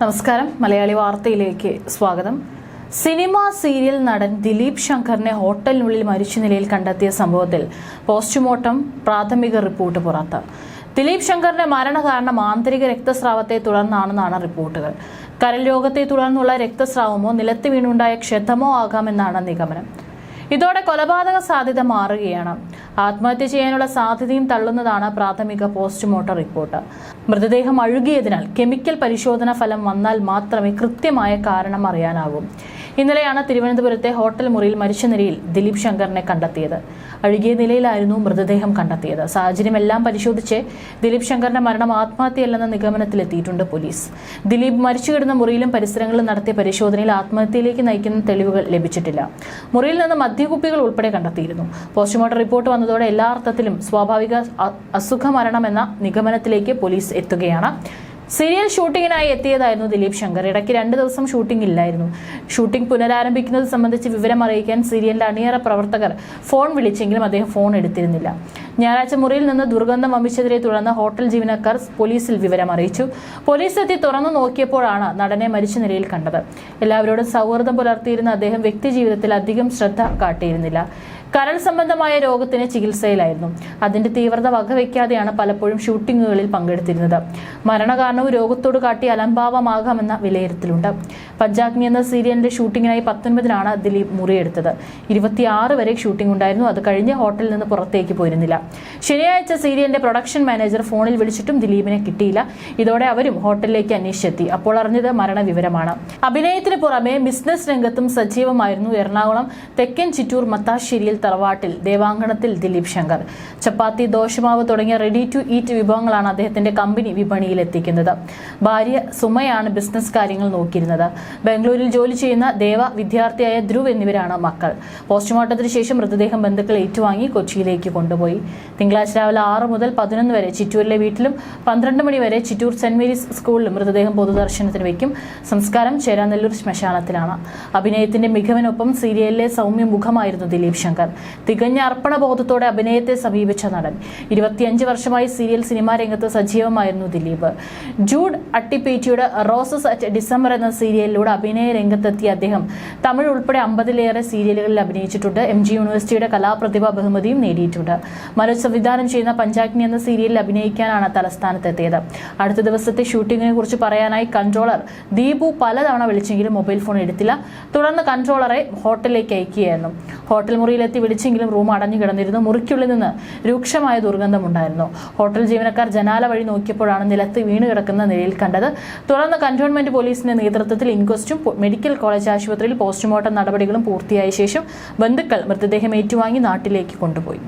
നമസ്കാരം. മലയാളി വാർത്തയിലേക്ക് സ്വാഗതം. സിനിമ സീരിയൽ നടൻ ദിലീപ് ശങ്കറിനെ ഹോട്ടലിനുള്ളിൽ മരിച്ച നിലയിൽ കണ്ടെത്തിയ സംഭവത്തിൽ പോസ്റ്റ്മോർട്ടം പ്രാഥമിക റിപ്പോർട്ട് പുറത്ത്. ദിലീപ് ശങ്കറിന്റെ മരണകാരണം ആന്തരിക രക്തസ്രാവത്തെ തുടർന്നാണെന്നാണ് റിപ്പോർട്ടുകൾ. കരൽ രോഗത്തെ തുടർന്നുള്ള രക്തസ്രാവമോ നിലത്ത് വീണുണ്ടായ ക്ഷതമോ ആകാമെന്നാണ് നിഗമനം. ഇതോടെ കൊലപാതക സാധ്യത മാറുകയാണ്. ആത്മഹത്യ ചെയ്യാനുള്ള സാധ്യതയും തള്ളുന്നതാണ് പ്രാഥമിക പോസ്റ്റ്മോർട്ടം റിപ്പോർട്ട്. മൃതദേഹം അഴുകിയതിനാൽ കെമിക്കൽ പരിശോധന ഫലം വന്നാൽ മാത്രമേ കൃത്യമായ കാരണം അറിയാനാകൂ. ഇന്നലെയാണ് തിരുവനന്തപുരത്തെ ഹോട്ടൽ മുറിയിൽ മരിച്ച നിലയിൽ ദിലീപ് ശങ്കറിനെ കണ്ടെത്തിയത്. അഴുകിയ നിലയിലായിരുന്നു മൃതദേഹം കണ്ടെത്തിയത്. സാഹചര്യമെല്ലാം പരിശോധിച്ച് ദിലീപ് ശങ്കറിന്റെ മരണം ആത്മഹത്യയല്ലെന്ന നിഗമനത്തിലെത്തിയിട്ടുണ്ട് പോലീസ്. ദിലീപ് മരിച്ചു കിടന്ന മുറിയിലും പരിസരങ്ങളിലും നടത്തിയ പരിശോധനയിൽ ആത്മഹത്യയിലേക്ക് നയിക്കുന്ന തെളിവുകൾ ലഭിച്ചിട്ടില്ല. മുറിയിൽ നിന്ന് മദ്യകുപ്പികൾ ഉൾപ്പെടെ കണ്ടെത്തിയിരുന്നു. പോസ്റ്റ്മോർട്ടം റിപ്പോർട്ട് വന്നതോടെ എല്ലാ അർത്ഥത്തിലും സ്വാഭാവിക അസുഖ മരണമെന്ന നിഗമനത്തിലേക്ക് പോലീസ് എത്തുകയാണ്. സീരിയൽ ഷൂട്ടിങ്ങിനായി എത്തിയതായിരുന്നു ദിലീപ് ശങ്കർ. ഇടയ്ക്ക് രണ്ട് ദിവസം ഷൂട്ടിംഗ് ഇല്ലായിരുന്നു. ഷൂട്ടിംഗ് പുനരാരംഭിക്കുന്നത് സംബന്ധിച്ച് വിവരം അറിയിക്കാൻ സീരിയലിന്റെ അണിയറ പ്രവർത്തകർ ഫോൺ വിളിച്ചെങ്കിലും അദ്ദേഹം ഫോൺ എടുത്തിരുന്നില്ല. ഞായറാഴ്ച മുറിയിൽ നിന്ന് ദുർഗന്ധം വമിച്ചതിനെ തുടർന്ന് ഹോട്ടൽ ജീവനക്കാർ പോലീസിൽ വിവരം അറിയിച്ചു. പോലീസ് എത്തി തുറന്നു നോക്കിയപ്പോഴാണ് നടനെ മരിച്ച നിലയിൽ കണ്ടത്. എല്ലാവരോടും സൗഹൃദം പുലർത്തിയിരുന്ന അദ്ദേഹം വ്യക്തിജീവിതത്തിൽ അധികം ശ്രദ്ധ കാട്ടിയിരുന്നില്ല. കരൾ സംബന്ധമായ രോഗത്തിന് ചികിത്സയിലായിരുന്നു. അതിന്റെ തീവ്രത വകവയ്ക്കാതെയാണ് പലപ്പോഴും ഷൂട്ടിങ്ങുകളിൽ പങ്കെടുത്തിരുന്നത്. മരണകാരണവും രോഗത്തോട് കാട്ടി അലംഭാവമാകാമെന്ന വിലയിരുത്തലുണ്ട്. പഞ്ചാഗ്നി എന്ന സീരിയലിന്റെ ഷൂട്ടിങ്ങിനായി പത്തൊൻപതിനാണ് ദിലീപ് മുറിയെടുത്തത്. ഇരുപത്തിയാറ് വരെ ഷൂട്ടിംഗ് ഉണ്ടായിരുന്നു. അത് കഴിഞ്ഞ് ഹോട്ടലിൽ നിന്ന് പുറത്തേക്ക് പോയിരുന്നില്ല. ശനിയാഴ്ച സീരിയലിന്റെ പ്രൊഡക്ഷൻ മാനേജർ ഫോണിൽ വിളിച്ചിട്ടും ദിലീപിനെ കിട്ടിയില്ല. ഇതോടെ അവരും ഹോട്ടലിലേക്ക് അന്വേഷിച്ചെത്തി. അപ്പോൾ അറിഞ്ഞത് മരണവിവരമാണ്. അഭിനയത്തിന് പുറമെ ബിസിനസ് രംഗത്തും സജീവമായിരുന്നു എറണാകുളം തെക്കൻ ചിറ്റൂർ മത്താശ്ശേരിയിൽ തറവാട്ടിൽ ദേവാങ്കണത്തിൽ ദിലീപ് ശങ്കർ. ചപ്പാത്തി ദോശമാവ് തുടങ്ങിയ റെഡി ടു ഈറ്റ് വിഭവങ്ങളാണ് അദ്ദേഹത്തിന്റെ കമ്പനി വിപണിയിൽ എത്തിക്കുന്നത് ഭാര്യ സുമയാണ് ബിസിനസ് കാര്യങ്ങൾ നോക്കിയിരുന്നത്. ബംഗളൂരിൽ ജോലി ചെയ്യുന്ന ദേവ വിദ്യാർത്ഥിയായ ധ്രുവ് എന്നിവരാണ് മക്കൾ. പോസ്റ്റ്മോർട്ടത്തിന് ശേഷം മൃതദേഹം ബന്ധുക്കൾ ഏറ്റുവാങ്ങി കൊച്ചിയിലേക്ക് കൊണ്ടുപോയി. തിങ്കളാഴ്ച രാവിലെ ആറ് മുതൽ പതിനൊന്ന് വരെ ചിറ്റൂരിലെ വീട്ടിലും പന്ത്രണ്ട് മണി വരെ ചിറ്റൂർ സെന്റ് മേരീസ് സ്കൂളിലും മൃതദേഹം പൊതുദർശനത്തിന് വയ്ക്കും. സംസ്കാരം ചേരാനെല്ലൂർ ശ്മശാനത്തിലാണ്. അഭിനയത്തിന്റെ മികവിനൊപ്പം സീരിയലിലെ സൗമ്യ മുഖമായിരുന്നു ദിലീപ് ശങ്കർ. തികഞ്ഞ അർപ്പണബോധത്തോടെ അഭിനയത്തെ സമീപിച്ച നടൻ. ഇരുപത്തിയഞ്ച് വർഷമായി സീരിയൽ സിനിമാ രംഗത്ത് സജീവമായിരുന്നു ദിലീപ്. ജൂഡ് അട്ടിപ്പേറ്റിയുടെ റോസസ് അറ്റ് ഡിസംബർ എന്ന സീരിയലിലൂടെ അഭിനയ രംഗത്തെത്തിയ അദ്ദേഹം തമിഴ് ഉൾപ്പെടെ അമ്പതിലേറെ സീരിയലുകളിൽ അഭിനയിച്ചിട്ടുണ്ട്. എം ജി യൂണിവേഴ്സിറ്റിയുടെ കലാപ്രതിഭ ബഹുമതിയും നേടിയിട്ടുണ്ട്. മനോജ് സംവിധാനം ചെയ്യുന്ന പഞ്ചാഗ്നി എന്ന സീരിയലിൽ അഭിനയിക്കാനാണ് തലസ്ഥാനത്തെത്തിയത്. അടുത്ത ദിവസത്തെ ഷൂട്ടിങ്ങിനെ കുറിച്ച് പറയാനായി കൺട്രോളർ ദീപു പലതവണ വിളിച്ചെങ്കിലും മൊബൈൽ ഫോൺ എടുത്തില്ല. തുടർന്ന് കൺട്രോളറെ ഹോട്ടലിലേക്ക് അയക്കുകയായിരുന്നു. ഹോട്ടൽ മുറിയിലെത്തി വിളിച്ചെങ്കിലും റൂം അടഞ്ഞു കിടന്നിരുന്നു. മുറിക്കുള്ളിൽ നിന്ന് രൂക്ഷമായ ദുർഗന്ധമുണ്ടായിരുന്നു. ഹോട്ടൽ ജീവനക്കാർ ജനാല വഴി നോക്കിയപ്പോഴാണ് നിലത്ത് വീണ് കിടക്കുന്ന നിലയിൽ കണ്ടത്. തുടർന്ന് കന്റോൺമെന്റ് പോലീസിന്റെ നേതൃത്വത്തിൽ ഇൻക്വസ്റ്റും മെഡിക്കൽ കോളേജ് ആശുപത്രിയിൽ പോസ്റ്റ്മോർട്ടം നടപടികളും പൂർത്തിയായ ശേഷം ബന്ധുക്കൾ മൃതദേഹം ഏറ്റുവാങ്ങി നാട്ടിലേക്ക് കൊണ്ടുപോയി.